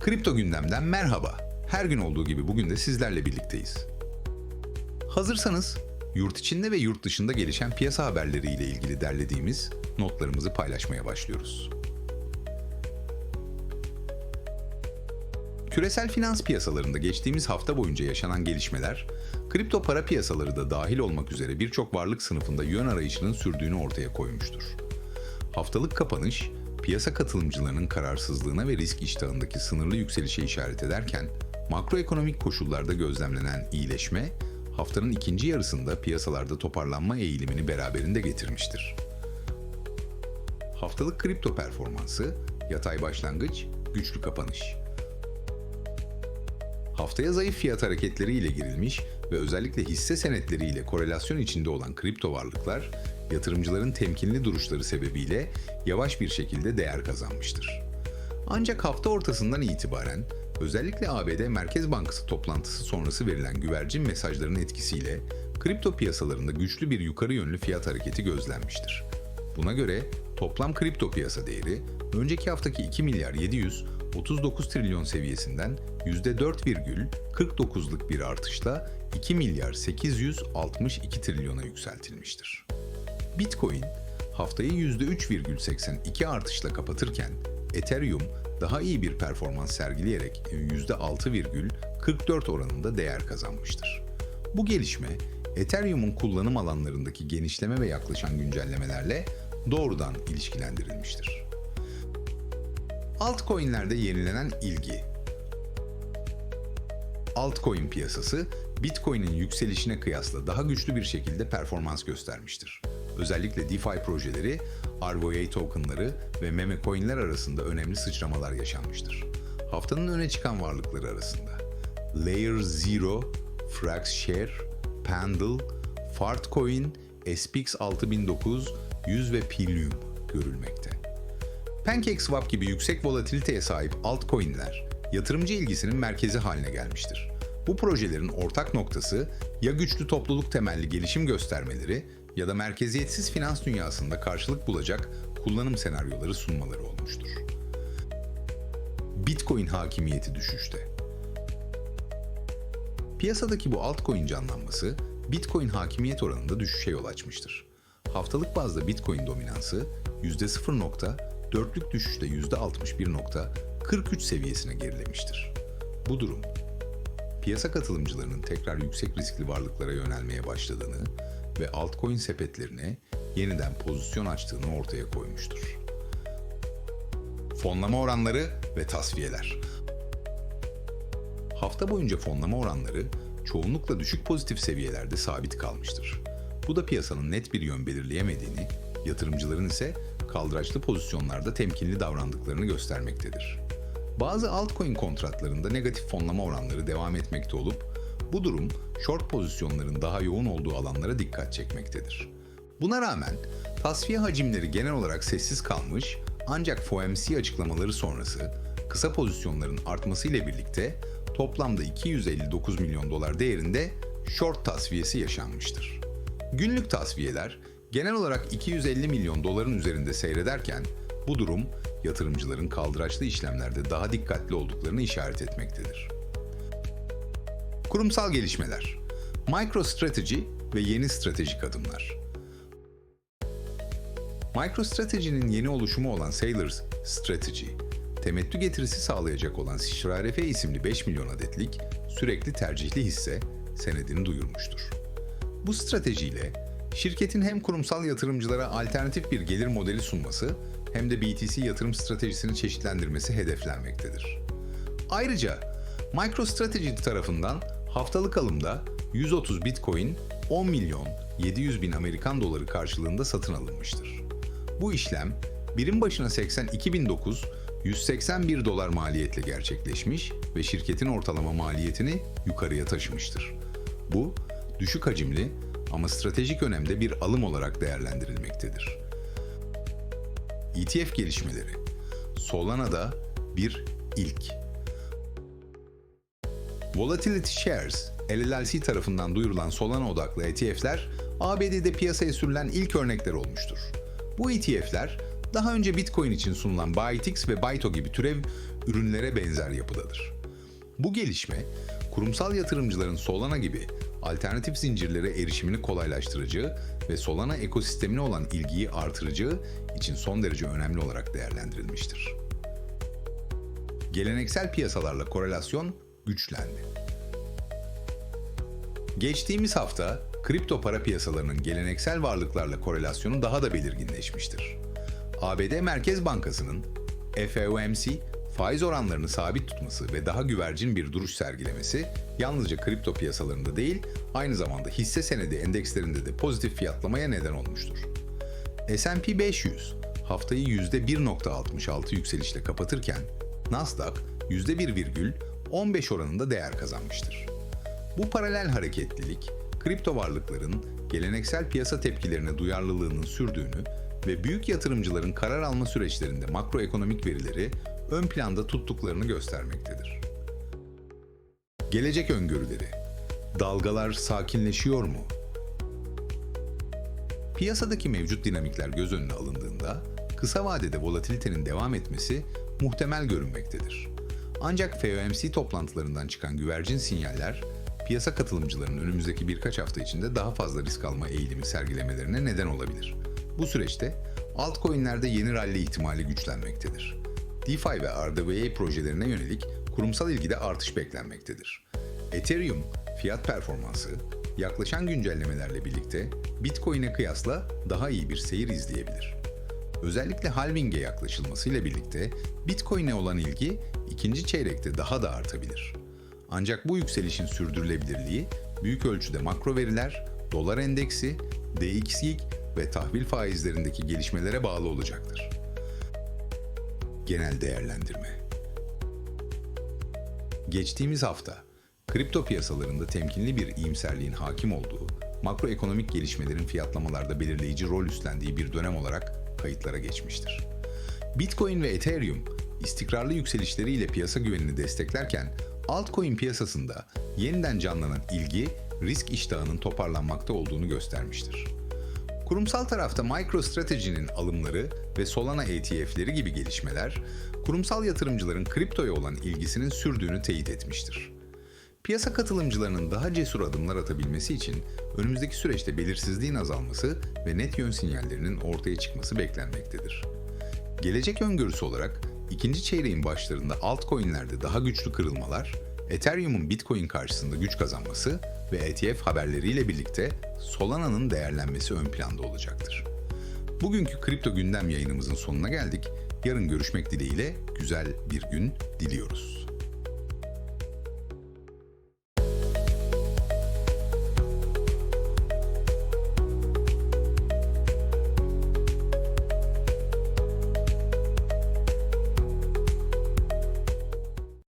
Kripto gündemden merhaba. Her gün olduğu gibi bugün de sizlerle birlikteyiz. Hazırsanız yurt içinde ve yurt dışında gelişen piyasa haberleriyle ilgili derlediğimiz notlarımızı paylaşmaya başlıyoruz. Küresel finans piyasalarında geçtiğimiz hafta boyunca yaşanan gelişmeler, kripto para piyasaları da dahil olmak üzere birçok varlık sınıfında yön arayışının sürdüğünü ortaya koymuştur. Haftalık kapanış, piyasa katılımcılarının kararsızlığına ve risk iştahındaki sınırlı yükselişe işaret ederken, makroekonomik koşullarda gözlemlenen iyileşme, haftanın ikinci yarısında piyasalarda toparlanma eğilimini beraberinde getirmiştir. Haftalık kripto performansı, yatay başlangıç, güçlü kapanış. Haftaya zayıf fiyat hareketleri ile girilmiş ve özellikle hisse senetleri ile korelasyon içinde olan kripto varlıklar, yatırımcıların temkinli duruşları sebebiyle yavaş bir şekilde değer kazanmıştır. Ancak hafta ortasından itibaren özellikle ABD Merkez Bankası toplantısı sonrası verilen güvercin mesajlarının etkisiyle kripto piyasalarında güçlü bir yukarı yönlü fiyat hareketi gözlenmiştir. Buna göre toplam kripto piyasa değeri önceki haftaki 2 milyar 739 trilyon seviyesinden %4,49'luk bir artışla 2 milyar 862 trilyona yükseltilmiştir. Bitcoin haftayı %3,82 artışla kapatırken Ethereum daha iyi bir performans sergileyerek %6,44 oranında değer kazanmıştır. Bu gelişme Ethereum'un kullanım alanlarındaki genişleme ve yaklaşan güncellemelerle doğrudan ilişkilendirilmiştir. Altcoin'lerde yenilenen ilgi Altcoin piyasası Bitcoin'in yükselişine kıyasla daha güçlü bir şekilde performans göstermiştir. Özellikle DeFi projeleri, RVA tokenları ve meme coin'ler arasında önemli sıçramalar yaşanmıştır. Haftanın öne çıkan varlıkları arasında Layer Zero, Fraxshare, Pendle, Fartcoin, SPX 6009, 100 ve Pilium görülmekte. PancakeSwap gibi yüksek volatiliteye sahip altcoin'ler yatırımcı ilgisinin merkezi haline gelmiştir. Bu projelerin ortak noktası ya güçlü topluluk temelli gelişim göstermeleri ya da merkeziyetsiz finans dünyasında karşılık bulacak kullanım senaryoları sunmaları olmuştur. Bitcoin hakimiyeti düşüşte. Piyasadaki bu altcoin canlanması Bitcoin hakimiyet oranında düşüşe yol açmıştır. Haftalık bazda Bitcoin dominansı %0.4'lük düşüşte %61.43 seviyesine gerilemiştir. Bu durum piyasa katılımcılarının tekrar yüksek riskli varlıklara yönelmeye başladığını ve altcoin sepetlerine yeniden pozisyon açtığını ortaya koymuştur. Fonlama oranları ve tasfiyeler. Hafta boyunca fonlama oranları çoğunlukla düşük pozitif seviyelerde sabit kalmıştır. Bu da piyasanın net bir yön belirleyemediğini, yatırımcıların ise kaldıraçlı pozisyonlarda temkinli davrandıklarını göstermektedir. Bazı altcoin kontratlarında negatif fonlama oranları devam etmekte olup bu durum short pozisyonların daha yoğun olduğu alanlara dikkat çekmektedir. Buna rağmen tasfiye hacimleri genel olarak sessiz kalmış ancak FOMC açıklamaları sonrası kısa pozisyonların artması ile birlikte toplamda 259 milyon dolar değerinde short tasfiyesi yaşanmıştır. Günlük tasfiyeler genel olarak 250 milyon doların üzerinde seyrederken bu durum yatırımcıların kaldıraçlı işlemlerde daha dikkatli olduklarını işaret etmektedir. Kurumsal gelişmeler, MicroStrategy ve yeni stratejik adımlar. MicroStrategy'nin yeni oluşumu olan Sailors Strategy, temettü getirisi sağlayacak olan SişRF isimli 5 milyon adetlik sürekli tercihli hisse senedini duyurmuştur. Bu stratejiyle şirketin hem kurumsal yatırımcılara alternatif bir gelir modeli sunması hem de BTC yatırım stratejisini çeşitlendirmesi hedeflenmektedir. Ayrıca MicroStrategy tarafından haftalık alımda 130 Bitcoin 10 milyon 700 bin Amerikan doları karşılığında satın alınmıştır. Bu işlem birim başına 82.009 181 dolar maliyetle gerçekleşmiş ve şirketin ortalama maliyetini yukarıya taşımıştır. Bu düşük hacimli ama stratejik önemde bir alım olarak değerlendirilmektedir. ETF gelişmeleri. Solana'da bir ilk. Volatility Shares, LLC tarafından duyurulan Solana odaklı ETF'ler, ABD'de piyasaya sürülen ilk örnekler olmuştur. Bu ETF'ler, daha önce Bitcoin için sunulan ByteX ve Byto gibi türev ürünlere benzer yapıdadır. Bu gelişme, kurumsal yatırımcıların Solana gibi alternatif zincirlere erişimini kolaylaştıracağı ve Solana ekosistemine olan ilgiyi artıracağı için son derece önemli olarak değerlendirilmiştir. Geleneksel piyasalarla korelasyon güçlendi. Geçtiğimiz hafta kripto para piyasalarının geleneksel varlıklarla korelasyonu daha da belirginleşmiştir. ABD Merkez Bankası'nın FOMC faiz oranlarını sabit tutması ve daha güvercin bir duruş sergilemesi yalnızca kripto piyasalarında değil, aynı zamanda hisse senedi endekslerinde de pozitif fiyatlamaya neden olmuştur. S&P 500 haftayı %1.66 yükselişle kapatırken Nasdaq %1,15 oranında değer kazanmıştır. Bu paralel hareketlilik, kripto varlıkların geleneksel piyasa tepkilerine duyarlılığının sürdüğünü ve büyük yatırımcıların karar alma süreçlerinde makroekonomik verileri ön planda tuttuklarını göstermektedir. Gelecek öngörüleri Dalgalar sakinleşiyor mu? Piyasadaki mevcut dinamikler göz önüne alındığında kısa vadede volatilitenin devam etmesi muhtemel görünmektedir. Ancak FOMC toplantılarından çıkan güvercin sinyaller piyasa katılımcılarının önümüzdeki birkaç hafta içinde daha fazla risk alma eğilimi sergilemelerine neden olabilir. Bu süreçte altcoin'lerde yeni rally ihtimali güçlenmektedir. DeFi ve RWA projelerine yönelik kurumsal ilgide artış beklenmektedir. Ethereum fiyat performansı yaklaşan güncellemelerle birlikte Bitcoin'e kıyasla daha iyi bir seyir izleyebilir. Özellikle halving'e yaklaşılmasıyla birlikte Bitcoin'e olan ilgi ikinci çeyrekte daha da artabilir. Ancak bu yükselişin sürdürülebilirliği büyük ölçüde makro veriler, dolar endeksi, DXY ve tahvil faizlerindeki gelişmelere bağlı olacaktır. Genel değerlendirme Geçtiğimiz hafta kripto piyasalarında temkinli bir iyimserliğin hakim olduğu, makroekonomik gelişmelerin fiyatlamalarda belirleyici rol üstlendiği bir dönem olarak kayıtlara geçmiştir. Bitcoin ve Ethereum istikrarlı yükselişleriyle piyasa güvenini desteklerken altcoin piyasasında yeniden canlanan ilgi risk iştahının toparlanmakta olduğunu göstermiştir. Kurumsal tarafta MicroStrategy'nin alımları ve Solana ETF'leri gibi gelişmeler, kurumsal yatırımcıların kriptoya olan ilgisinin sürdüğünü teyit etmiştir. Piyasa katılımcılarının daha cesur adımlar atabilmesi için önümüzdeki süreçte belirsizliğin azalması ve net yön sinyallerinin ortaya çıkması beklenmektedir. Gelecek öngörüsü olarak ikinci çeyreğin başlarında altcoin'lerde daha güçlü kırılmalar, Ethereum'un Bitcoin karşısında güç kazanması ve ETF haberleriyle birlikte Solana'nın değerlenmesi ön planda olacaktır. Bugünkü kripto gündem yayınımızın sonuna geldik. Yarın görüşmek dileğiyle güzel bir gün diliyoruz.